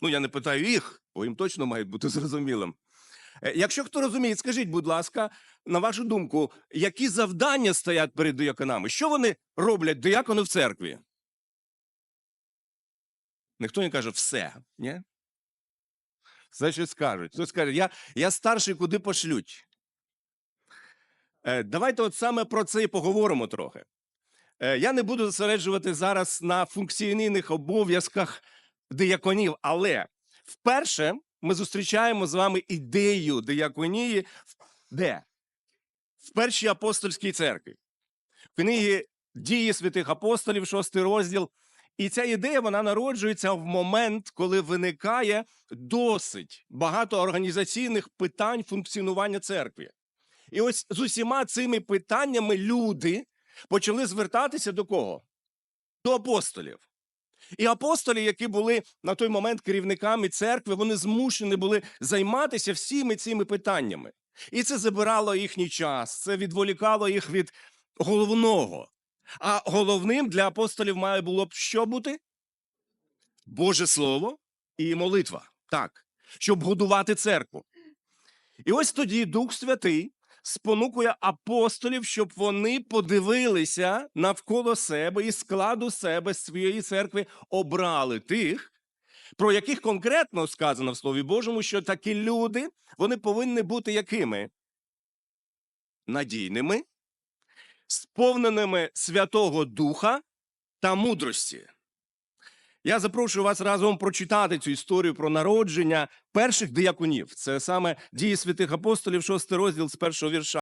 Ну, я не питаю їх, бо їм точно мають бути зрозумілим. Е, Якщо хто розуміє, скажіть, будь ласка, на вашу думку, які завдання стоять перед дияконами? Що вони роблять диякони в церкві? Ніхто не каже все, ні? Все щось скажуть. Хтось каже, я, я старший, куди пошлють. Е, давайте от саме про це і поговоримо трохи. Е, я не буду зосереджувати зараз на функційних обов'язках дияконів, але вперше ми зустрічаємо з вами ідею дияконії де? В першій апостольській церкві. В книгі Дії святих апостолів, шостий розділ. І ця ідея вона народжується в момент, коли виникає досить багато організаційних питань функціонування церкви. І ось з усіма цими питаннями люди почали звертатися до кого? До апостолів. І апостолі, які були на той момент керівниками церкви, вони змушені були займатися всіми цими питаннями. І це забирало їхній час, це відволікало їх від головного. А головним для апостолів має було б що бути? Боже Слово і молитва. Так, щоб годувати церкву. І ось тоді Дух Святий спонукує апостолів, щоб вони подивилися навколо себе і складу себе своєї церкви обрали тих, про яких конкретно сказано в Слові Божому, що такі люди вони повинні бути якими? Надійними, сповненими Святого Духа та мудрості. Я запрошую вас разом прочитати цю історію про народження перших дияконів. Це саме дії святих апостолів, шостий розділ з першого вірша.